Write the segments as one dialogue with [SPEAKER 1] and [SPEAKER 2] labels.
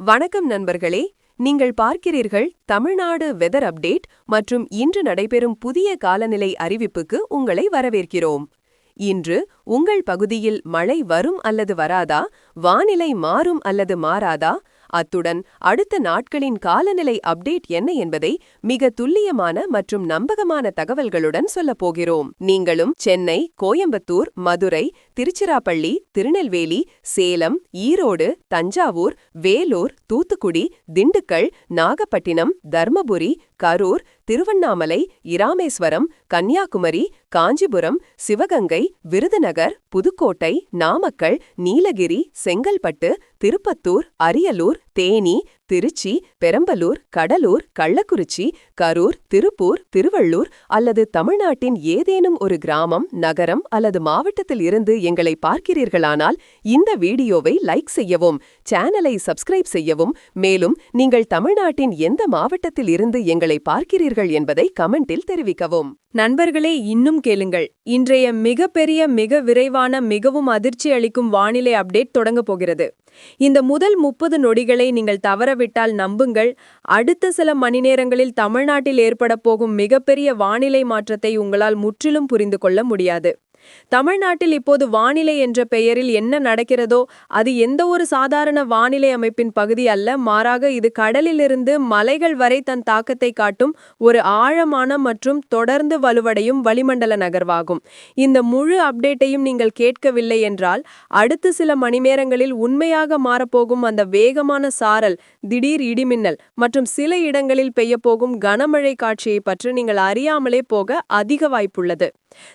[SPEAKER 1] வணக்கம் நண்பர்களே நீங்கள் பார்க்கிறீர்கள் தமிழ்நாடு வெதர் அப்டேட் மற்றும் இன்று நடைபெறும் புதிய காலநிலை அறிவிப்புக்கு உங்களை வரவேற்கிறோம். இன்று உங்கள் பகுதியில் மழை வரும் அல்லது வராதா வானிலை மாறும் அல்லது மாறாதா அத்துடன் அடுத்த நாட்களின் காலநிலை அப்டேட் என்ன என்பதை மிக துல்லியமான மற்றும் நம்பகமான தகவல்களுடன் சொல்லப்போகிறோம் நீங்களும் சென்னை கோயம்புத்தூர் மதுரை திருச்சிராப்பள்ளி திருநெல்வேலி சேலம் ஈரோடு தஞ்சாவூர் வேலூர் தூத்துக்குடி திண்டுக்கல் நாகப்பட்டினம் தர்மபுரி கரூர் திருவண்ணாமலை இராமேஸ்வரம் கன்னியாகுமரி காஞ்சிபுரம் சிவகங்கை விருதுநகர் புதுக்கோட்டை நாமக்கல் நீலகிரி செங்கல்பட்டு திருப்பத்தூர் அரியலூர் தேனி திருச்சி பெரம்பலூர் கடலூர் கள்ளக்குறிச்சி கரூர் திருப்பூர் திருவள்ளூர் அல்லது தமிழ்நாட்டின் ஏதேனும் ஒரு கிராமம் நகரம் அல்லது மாவட்டத்தில் இருந்து எங்களை பார்க்கிறீர்களானால் இந்த வீடியோவை லைக் செய்யவும் சேனலை சப்ஸ்கிரைப் செய்யவும் மேலும் நீங்கள் தமிழ்நாட்டின் எந்த மாவட்டத்தில் இருந்து எங்களை பார்க்கிறீர்கள் என்பதை கமெண்டில் தெரிவிக்கவும்.
[SPEAKER 2] நண்பர்களே இன்னும் கேளுங்கள். இன்றைய மிகப்பெரிய மிக விரைவான மிகவும் அதிர்ச்சி அளிக்கும் வானிலை அப்டேட் தொடங்கப் போகிறது. இந்த முதல் முப்பது நொடிகளை நீங்கள் தவறவிட்டால் நம்புங்கள். அடுத்த சில மணி நேரங்களில் தமிழ்நாட்டில் ஏற்பட போகும் மிகப்பெரிய வானிலை மாற்றத்தை உங்களால் முற்றிலும் புரிந்து கொள்ள முடியாது. தமிழ்நாட்டில் இப்போது வானிலை என்ற பெயரில் என்ன நடக்கிறதோ அது எந்த ஒரு சாதாரண வானிலை அமைப்பின் பகுதி அல்ல. மாறாக இது கடலிலிருந்து மலைகள் வரை தன் தாக்கத்தை காட்டும் ஒரு ஆழமான மற்றும் தொடர்ந்து வலுவடையும் வளிமண்டல நகர்வாகும். இந்த முழு அப்டேட்டையும் நீங்கள் கேட்கவில்லை என்றால் அடுத்த சில மணிநேரங்களில் உண்மையாக மாறப்போகும் அந்த வேகமான சாரல் திடீர் இடிமின்னல் மற்றும் சில இடங்களில் பெய்யப்போகும் கனமழை காட்சியை பற்றி நீங்கள் அறியாமலே போக அதிக வாய்ப்புள்ளது.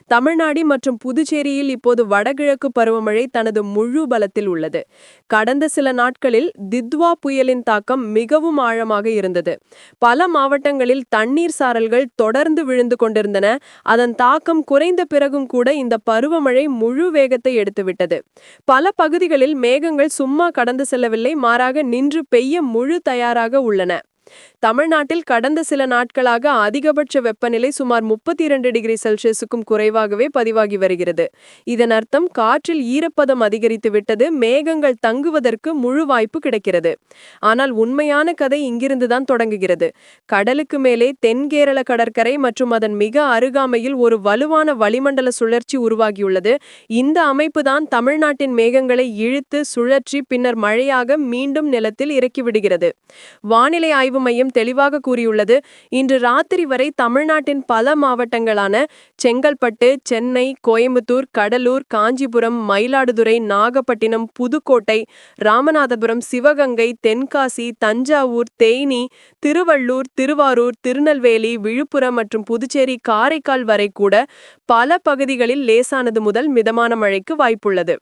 [SPEAKER 2] தமிழ்நாடு மற்றும் புதுச்சேரியில் இப்போது வடகிழக்கு பருவமழை தனது முழு பலத்தில் உள்ளது. கடந்த சில நாட்களில் தித்வா புயலின் தாக்கம் மிகவும் ஆழமாக இருந்தது. பல மாவட்டங்களில் தண்ணீர் சாரல்கள் தொடர்ந்து விழுந்து கொண்டிருந்தன. அதன் தாக்கம் குறைந்த பிறகும் கூட இந்த பருவமழை முழு வேகத்தை எடுத்துவிட்டது. பல பகுதிகளில் மேகங்கள் சும்மா கடந்து செல்லவில்லை மாறாக நின்று பெய்ய முழு தயாராக உள்ளன. தமிழ்நாட்டில் கடந்த சில நாட்களாக அதிகபட்ச வெப்பநிலை சுமார் முப்பத்தி இரண்டு டிகிரி செல்சியஸுக்கும் குறைவாகவே பதிவாகி வருகிறது. இதன் அர்த்தம் காற்றில் ஈரப்பதம் அதிகரித்து விட்டது மேகங்கள் தங்குவதற்கு முழு வாய்ப்பு கிடைக்கிறது. ஆனால் உண்மையான கதை இங்கிருந்துதான் தொடங்குகிறது. கடலுக்கு மேலே தென்கேரள கடற்கரை மற்றும் அதன் மிக அருகாமையில் ஒரு வலுவான வளிமண்டல சுழற்சி உருவாகியுள்ளது. இந்த அமைப்பு தான் தமிழ்நாட்டின் மேகங்களை இழுத்து சுழற்றி பின்னர் மழையாக மீண்டும் நிலத்தில் இறக்கிவிடுகிறது வானிலை ஆய்வு மையம் தெளிவாக கூறியுள்ளது. இன்று ராத்திரி வரை தமிழ்நாட்டின் பல மாவட்டங்களான செங்கல்பட்டு சென்னை கோயம்புத்தூர் கடலூர் காஞ்சிபுரம் மயிலாடுதுறை நாகப்பட்டினம் புதுக்கோட்டை ராமநாதபுரம் சிவகங்கை தென்காசி தஞ்சாவூர் தேனி திருவள்ளூர் திருவாரூர் திருநெல்வேலி விழுப்புரம் மற்றும் புதுச்சேரி காரைக்கால் வரை கூட பல பகுதிகளில் லேசானது முதல் மிதமான மழைக்கு வாய்ப்புள்ளது.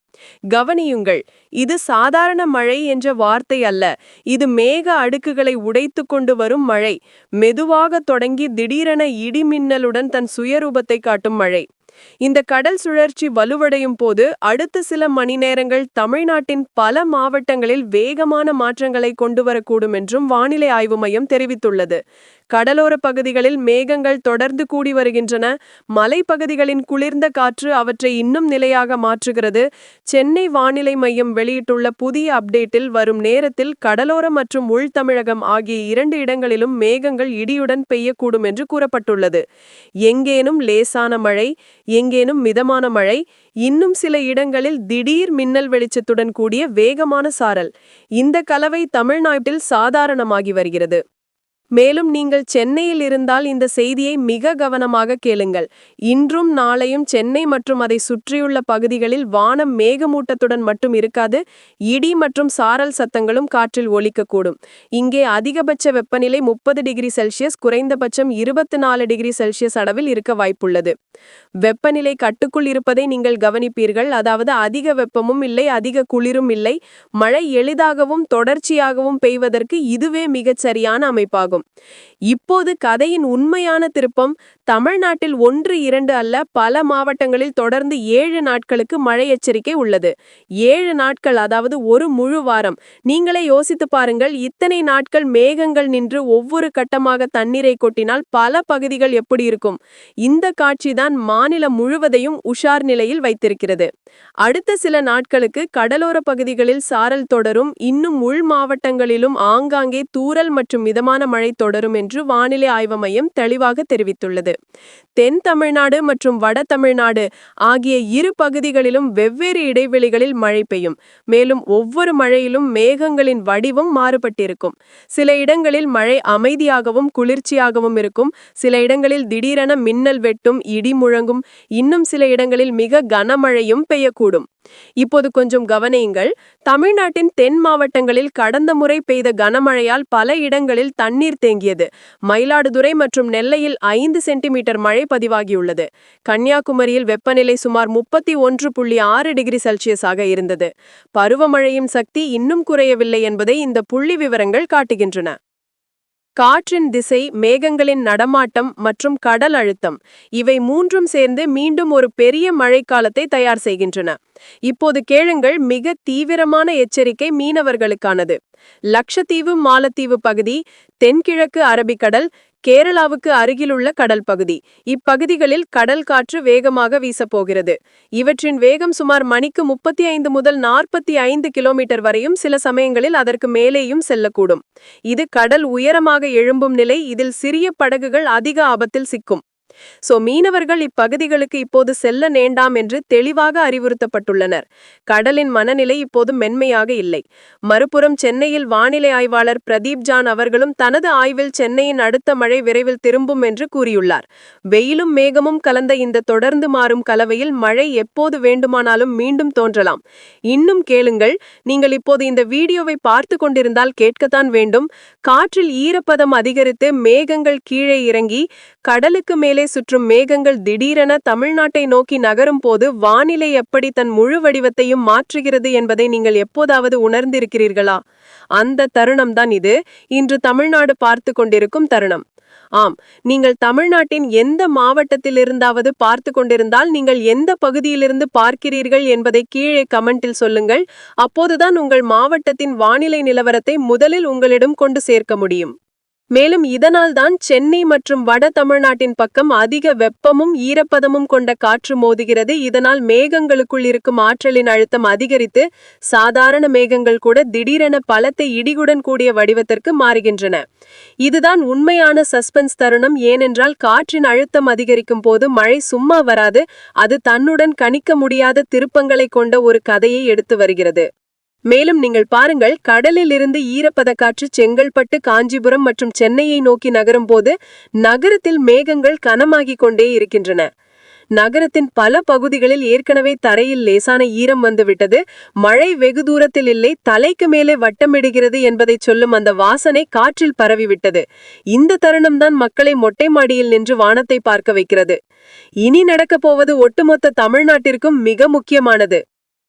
[SPEAKER 2] கவனியுங்கள் இது சாதாரண மழை என்ற வார்த்தை அல்ல. இது மேக அடுக்குகளை உடைத்து கொண்டு வரும் மழை. மெதுவாக தொடங்கி திடீரென இடிமின்னலுடன் தன் சுயரூபத்தை காட்டும் மழை. இந்த கடல் சுழற்சி வலுவடையும் போது அடுத்த சில மணி நேரங்கள் தமிழ்நாட்டின் பல மாவட்டங்களில் வேகமான மாற்றங்களை கொண்டு வரக்கூடும் என்றும் வானிலை ஆய்வு மையம் தெரிவித்துள்ளது. கடலோர பகுதிகளில் மேகங்கள் தொடர்ந்து கூடி வருகின்றன. மலைப்பகுதிகளின் குளிர்ந்த காற்று அவற்றை இன்னும் நிலையாக மாற்றுகிறது. சென்னை வானிலை மையம் வெளியிட்டுள்ள புதிய அப்டேட்டில் வரும் நேரத்தில் கடலோர மற்றும் உள் தமிழகம் ஆகிய இரண்டு இடங்களிலும் மேகங்கள் இடியுடன் பெய்யக்கூடும் என்று கூறப்பட்டுள்ளது. எங்கேனும் லேசான மழை எங்கேனும் மிதமான மழை இன்னும் சில இடங்களில் திடீர் மின்னல் வெளிச்சத்துடன் கூடிய வேகமான சாரல். இந்த கலவை தமிழ்நாட்டில் சாதாரணமாகி வருகிறது. மேலும் நீங்கள் சென்னையில் இருந்தால் இந்த செய்தியை மிக கவனமாக கேளுங்கள். இன்றும் நாளையும் சென்னை மற்றும் அதை சுற்றியுள்ள பகுதிகளில் வானம் மேகமூட்டத்துடன் மட்டும் இருக்காது இடி மற்றும் சாரல் சத்தங்களும் காற்றில் ஒலிக்கக்கூடும். இங்கே அதிகபட்ச வெப்பநிலை முப்பது டிகிரி செல்சியஸ் குறைந்தபட்சம் இருபத்தி நாலு டிகிரி செல்சியஸ் அளவில் இருக்க வாய்ப்புள்ளது. வெப்பநிலை கட்டுக்குள் இருப்பதை நீங்கள் கவனிப்பீர்கள். அதாவது அதிக வெப்பமும் இல்லை அதிக குளிரும் இல்லை. மழை எளிதாகவும் தொடர்ச்சியாகவும் பெய்வதற்கு இதுவே மிகச் சரியான அமைப்பாகும்.
[SPEAKER 1] இருக்கும். இப்போது கதையின் உண்மையான திருப்பம் தமிழ்நாட்டில் ஒன்று இரண்டு அல்ல பல மாவட்டங்களில் தொடர்ந்து ஏழு நாட்களுக்கு மழை எச்சரிக்கை உள்ளது. ஏழு நாட்கள் அதாவது ஒரு முழு வாரம். நீங்களே யோசித்து பாருங்கள் இத்தனை நாட்கள் மேகங்கள் நின்று ஒவ்வொரு கட்டமாக தண்ணீரை கொட்டினால் பல பகுதிகள் எப்படி இருக்கும்? இந்த காட்சிதான் மாநிலம் முழுவதையும் உஷார் நிலையில் வைத்திருக்கிறது. அடுத்த சில நாட்களுக்கு கடலோர பகுதிகளில் சாரல் தொடரும். இன்னும் உள் மாவட்டங்களிலும் ஆங்காங்கே தூரல் மற்றும் மிதமான மழை தொடரும் என்று வானிலை ஆய்வு மையம் தெளிவாக தெரிவித்துள்ளது. தென் தமிழ்நாடு மற்றும் வட தமிழ்நாடு ஆகிய இரு பகுதிகளிலும் வெவ்வேறு இடைவெளிகளில் மழை பெய்யும். மேலும் ஒவ்வொரு மழையிலும் மேகங்களின் வடிவம் மாறுபட்டிருக்கும். சில இடங்களில் மழை அமைதியாகவும் குளிர்ச்சியாகவும் இருக்கும். சில இடங்களில் திடீரென மின்னல் வெட்டும் இடி முழங்கும். இன்னும் சில இடங்களில் மிக கனமழையும் பெய்யக்கூடும். இப்போது கொஞ்சம் கவனியுங்கள். தமிழ்நாட்டின் தென் மாவட்டங்களில் கடந்த முறை பெய்த கனமழையால் பல இடங்களில் தண்ணீர் தேங்கியது. மயிலாடுதுறை மற்றும் நெல்லையில் ஐந்து சென்டிமீட்டர் மழை பதிவாகியுள்ளது. கன்னியாகுமரியில் வெப்பநிலை சுமார் முப்பத்தி ஒன்று புள்ளி ஆறு டிகிரி செல்சியஸாக இருந்தது. பருவமழையின் சக்தி இன்னும் குறையவில்லை என்பதை இந்த புள்ளி விவரங்கள் காட்டுகின்றன. காற்றின் திசை மேகங்களின் நடமாட்டம் மற்றும் கடல் அழுத்தம் இவை மூன்றும் சேர்ந்து மீண்டும் ஒரு பெரிய மழைக்காலத்தை தயார் செய்கின்றன. இப்போது கேளுங்கள் மிக தீவிரமான எச்சரிக்கை மீனவர்களுக்கானது. லட்சத்தீவு மாலத்தீவு பகுதி தென்கிழக்கு அரபிக்கடல் கேரளாவுக்கு அருகிலுள்ள கடல் பகுதி. இப்பகுதிகளில் கடல் காற்று வேகமாக வீசப்போகிறது. இவற்றின் வேகம் சுமார் மணிக்கு முப்பத்தி ஐந்து முதல் நாற்பத்தி ஐந்து கிலோமீட்டர் வரையும் சில சமயங்களில் அதற்கு மேலேயும் செல்லக்கூடும். இது கடல் உயரமாக எழும்பும் நிலை இதில் சிறிய படகுகள் அதிக ஆபத்தில் சிக்கும். சோ மீனவர்கள் இப்பகுதிகளுக்கு இப்போது செல்ல நேண்டாம் என்று தெளிவாக அறிவுறுத்தப்பட்டுள்ளனர். கடலின் மனநிலை இப்போது மென்மையாக இல்லை. மறுபுறம் சென்னையில் வானிலை ஆய்வாளர் பிரதீப் ஜான் அவர்களும் தனது ஆய்வில் சென்னையின் அடுத்த மழை விரைவில் திரும்பும் என்று கூறியுள்ளார். வெயிலும் மேகமும் கலந்த இந்த தொடர்ந்து மாறும் கலவையில் மழை எப்போது வேண்டுமானாலும் மீண்டும் தோன்றலாம். இன்னும் கேளுங்கள் நீங்கள் இப்போது இந்த வீடியோவை பார்த்து கொண்டிருந்தால் கேட்கத்தான் வேண்டும். காற்றில் ஈரப்பதம் அதிகரித்து மேகங்கள் கீழே இறங்கி கடலுக்கு மேலே சுற்றும் மேகங்கள் திடீரென தமிழ்நாட்டை நோக்கி நகரும் போது வானிலை எப்படி தன் முழு வடிவத்தையும் மாற்றுகிறது என்பதை நீங்கள் எப்போதாவது உணர்ந்திருக்கிறீர்களா? அந்த தருணம்தான் இது. இன்று தமிழ்நாடு பார்த்து கொண்டிருக்கும் தருணம். ஆம் நீங்கள் தமிழ்நாட்டின் எந்த மாவட்டத்திலிருந்தாவது பார்த்து கொண்டிருந்தால் நீங்கள் எந்த பகுதியிலிருந்து பார்க்கிறீர்கள் என்பதை கீழே கமெண்டில் சொல்லுங்கள். அப்போதுதான் உங்கள் மாவட்டத்தின் வானிலை நிலவரத்தை முதலில் உங்களிடம் கொண்டு சேர்க்க முடியும். மேலும் இதனால்தான் சென்னை மற்றும் வட தமிழ்நாட்டின் பக்கம் அதிக வெப்பமும் ஈரப்பதமும் கொண்ட காற்று மோதுகிறது. இதனால் மேகங்களுக்குள் இருக்கும் ஆற்றலின் அழுத்தம் அதிகரித்து சாதாரண மேகங்கள் கூட திடீரென பலத்தை இடிகுடன் கூடிய வடிவத்திற்கு மாறுகின்றன. இதுதான் உண்மையான சஸ்பென்ஸ் தருணம். ஏனென்றால் காற்றின் அழுத்தம் அதிகரிக்கும் போது மழை சும்மா வராது. அது தன்னுடன் கணிக்க முடியாத திருப்பங்களை கொண்ட ஒரு கதையை எடுத்து வருகிறது. மேலும் நீங்கள் பாருங்கள் கடலில் இருந்து ஈரப்பதக்காற்று செங்கல்பட்டு காஞ்சிபுரம் மற்றும் சென்னையை நோக்கி நகரும் போது நகரத்தில் மேகங்கள் கனமாகிக் கொண்டே இருக்கின்றன. நகரத்தின் பல பகுதிகளில் ஏற்கனவே தரையில் லேசான ஈரம் வந்துவிட்டது. மழை வெகு தூரத்தில் இல்லை தலைக்கு மேலே வட்டமிடுகிறது என்பதை சொல்லும் அந்த வாசனை காற்றில் பரவிவிட்டது. இந்த தருணம்தான் மக்களை மொட்டை மாடியில் நின்று வானத்தை பார்க்க வைக்கிறது. இனி நடக்கப் போவது ஒட்டுமொத்த தமிழ்நாட்டிற்கும் மிக முக்கியமானது.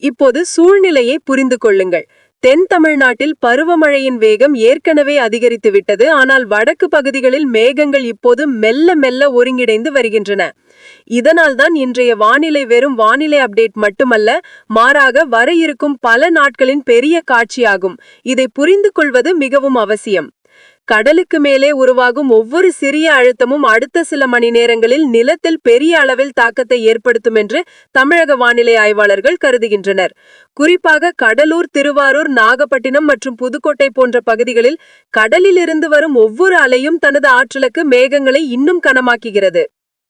[SPEAKER 1] இப்போது சூழ்நிலையை புரிந்து கொள்ளுங்கள். தென் தமிழ்நாட்டில் பருவமழையின் வேகம் ஏற்கனவே அதிகரித்து விட்டது ஆனால் வடக்கு பகுதிகளில் மேகங்கள் இப்போது மெல்ல மெல்ல ஒருங்கிணைந்து வருகின்றன. இதனால்தான் இன்றைய வானிலை வெறும் வானிலை அப்டேட் மட்டுமல்ல மாறாக வர இருக்கும் பல நாட்களின் பெரிய காட்சியாகும். இதை புரிந்து கொள்வது மிகவும் அவசியம். கடலுக்கு மேலே உருவாகும் ஒவ்வொரு சிறிய அழுத்தமும் அடுத்த சில மணி நேரங்களில் நிலத்தில் பெரிய அளவில் தாக்கத்தை ஏற்படுத்தும் என்று தமிழக வானிலை ஆய்வாளர்கள் கருதுகின்றனர். குறிப்பாக கடலூர் திருவாரூர் நாகப்பட்டினம் மற்றும் புதுக்கோட்டை போன்ற பகுதிகளில் கடலில் இருந்து வரும் ஒவ்வொரு அலையும் தனது ஆற்றலுக்கு மேகங்களை இன்னும் கனமாக்குகிறது.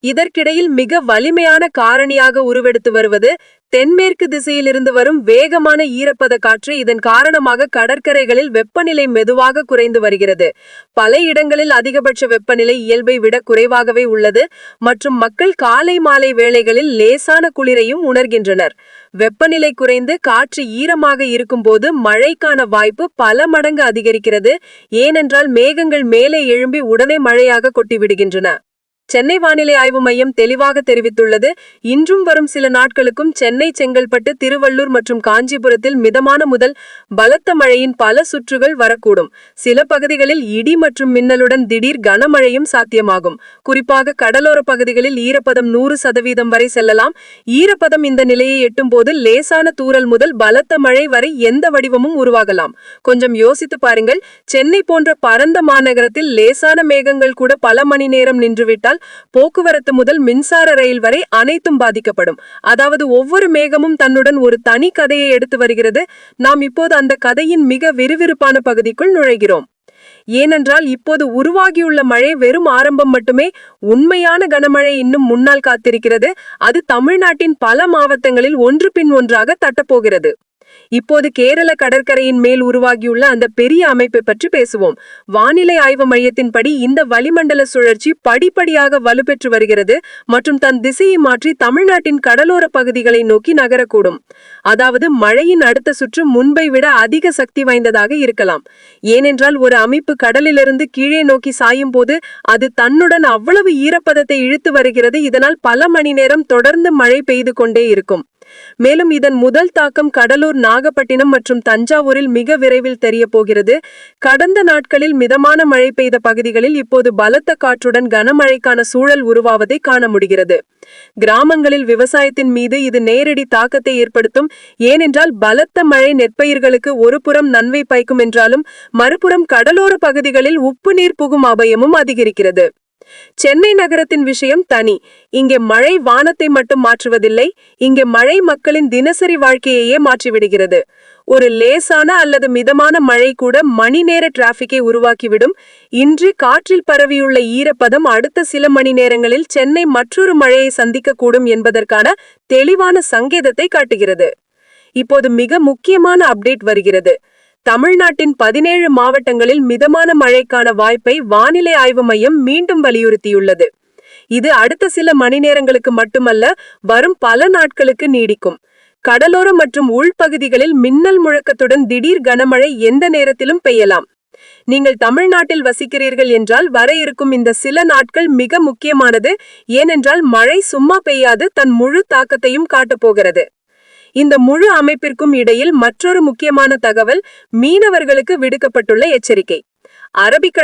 [SPEAKER 1] இதற்கிடையில் மிக வலிமையான காரணியாக உருவெடுத்து வருவது தென்மேற்கு திசையிலிருந்து வரும் வேகமான ஈரப்பத காற்று இதன் காரணமாக கடற்கரைகளில் வெப்பநிலை மெதுவாக குறைந்து வருகிறது. பல இடங்களில் அதிகபட்ச வெப்பநிலை இயல்பை விட குறைவாகவே உள்ளது மற்றும் மக்கள் காலை மாலை வேளைகளில் லேசான குளிரையும் உணர்கின்றனர். வெப்பநிலை குறைந்து காற்று ஈரமாக இருக்கும்போது மழைக்கான வாய்ப்பு பல மடங்கு அதிகரிக்கிறது. ஏனென்றால் மேகங்கள் மேலே எழும்பி உடனே மழையாக கொட்டிவிடுகின்றன.
[SPEAKER 2] சென்னை வானிலை ஆய்வு மையம் தெளிவாக தெரிவித்துள்ளது. இன்றும் வரும் சில நாட்களுக்கும் சென்னை செங்கல்பட்டு திருவள்ளூர் மற்றும் காஞ்சிபுரத்தில் மிதமான முதல் பலத்த மழையின் பல சுற்றுகள் வரக்கூடும். சில பகுதிகளில் இடி மற்றும் மின்னலுடன் திடீர் கனமழையும் சாத்தியமாகும். குறிப்பாக கடலோர பகுதிகளில் ஈரப்பதம் நூறு சதவீதம் வரை செல்லலாம். ஈரப்பதம் இந்த நிலையை எட்டும் போது லேசான தூறல் முதல் பலத்த மழை வரை எந்த வடிவமும் உருவாகலாம். கொஞ்சம் யோசித்து பாருங்கள். சென்னை போன்ற பரந்த மாநகரத்தில் லேசான மேகங்கள் கூட பல மணி நேரம் நின்றுவிட்டால் போக்குவரத்து முதல் மின்சார ரயில் வரை அனைத்தும் பாதிக்கப்படும். அதாவது ஒவ்வொரு மேகமும் தன்னுடன் ஒரு தனி கதையை எடுத்து வருகிறது. நாம் இப்போது அந்த கதையின் மிக விறுவிறுப்பான பகுதிக்குள் நுழைகிறோம். ஏனென்றால் இப்போது உருவாகியுள்ள மழை வெறும் ஆரம்பம் மட்டுமே. உண்மையான கனமழை இன்னும் முன்னால் காத்திருக்கிறது. அது தமிழ்நாட்டின் பல மாவட்டங்களில் ஒன்று பின் ஒன்றாக தட்டப்போகிறது. இப்போது கேரள கடற்கரையின் மேல் உருவாகியுள்ள அந்த பெரிய அமைப்பை பற்றி பேசுவோம். வானிலை ஆய்வு மையத்தின்படி இந்த வளிமண்டல சுழற்சி படிப்படியாக வலுப்பெற்று வருகிறது மற்றும் தன் திசையை மாற்றி தமிழ்நாட்டின் கடலோர பகுதிகளை நோக்கி நகரக்கூடும். அதாவது மழையின் அடுத்த சுற்று முன்பை விட அதிக சக்தி வாய்ந்ததாக இருக்கலாம். ஏனென்றால் ஒரு அமைப்பு கடலிலிருந்து கீழே நோக்கி சாயும் போது அது தன்னுடன் அவ்வளவு ஈரப்பதத்தை இழுத்து வருகிறது. இதனால் பல மணி நேரம் தொடர்ந்து மழை பெய்து கொண்டே இருக்கும். மேலும் இதன் முதல் தாக்கம் கடலூர் நாகப்பட்டினம் மற்றும் தஞ்சாவூரில் மிக விரைவில் தெரிய போகிறது கடந்த நாட்களில் மிதமான மழை பெய்த பகுதிகளில் இப்போது பலத்த காற்றுடன் கனமழைக்கான சூழல் உருவாவதை காண முடிகிறது. கிராமங்களில் விவசாயத்தின் மீது இது நேரடி தாக்கத்தை ஏற்படுத்தும். ஏனென்றால் பலத்த மழை நெற்பயிர்களுக்கு ஒரு புறம் நன்மை பயக்கும் என்றாலும் மறுபுறம் கடலோர பகுதிகளில் உப்பு நீர் புகும் அபயமும் அதிகரிக்கிறது. சென்னை நகரத்தின் விஷயம் தனி. இங்கே மழை வானத்தை மட்டும் மாற்றுவதில்லை இங்கே மழை மக்களின் தினசரி வாழ்க்கையையே மாற்றிவிடுகிறது. ஒரு லேசான அல்லது மிதமான மழை கூட மணி நேர டிராபிக்கை உருவாக்கிவிடும். இன்று காற்றில் பரவியுள்ள ஈரப்பதம் அடுத்த சில மணி நேரங்களில் சென்னை மற்றொரு மழையை சந்திக்கக்கூடும் என்பதற்கான தெளிவான சங்கேதத்தை காட்டுகிறது. இப்போது மிக முக்கியமான அப்டேட் வருகிறது. தமிழ்நாட்டின் பதினேழு மாவட்டங்களில் மிதமான மழைக்கான வாய்ப்பை வானிலை ஆய்வு மையம் மீண்டும் வலியுறுத்தியுள்ளது. இது அடுத்த சில மணி நேரங்களுக்கு மட்டுமல்ல வரும் பல நாட்களுக்கு நீடிக்கும். கடலோர மற்றும் உள்பகுதிகளில் மின்னல் முழக்கத்துடன் திடீர் கனமழை எந்த நேரத்திலும் பெய்யலாம். நீங்கள் தமிழ்நாட்டில் வசிக்கிறீர்கள் என்றால் வர இருக்கும் இந்த சில நாட்கள் மிக முக்கியமானது ஏனென்றால் மழை சும்மா பெய்யாது தன் முழு தாக்கத்தையும் காட்டப்போகிறது இந்த முழு அமைப்பிற்கும் இடையில் மற்றொரு முக்கியமான தகவல் மீனவர்களுக்கு விடுக்கப்பட்டுள்ள எச்சரிக்கை. அரபிக்கடல்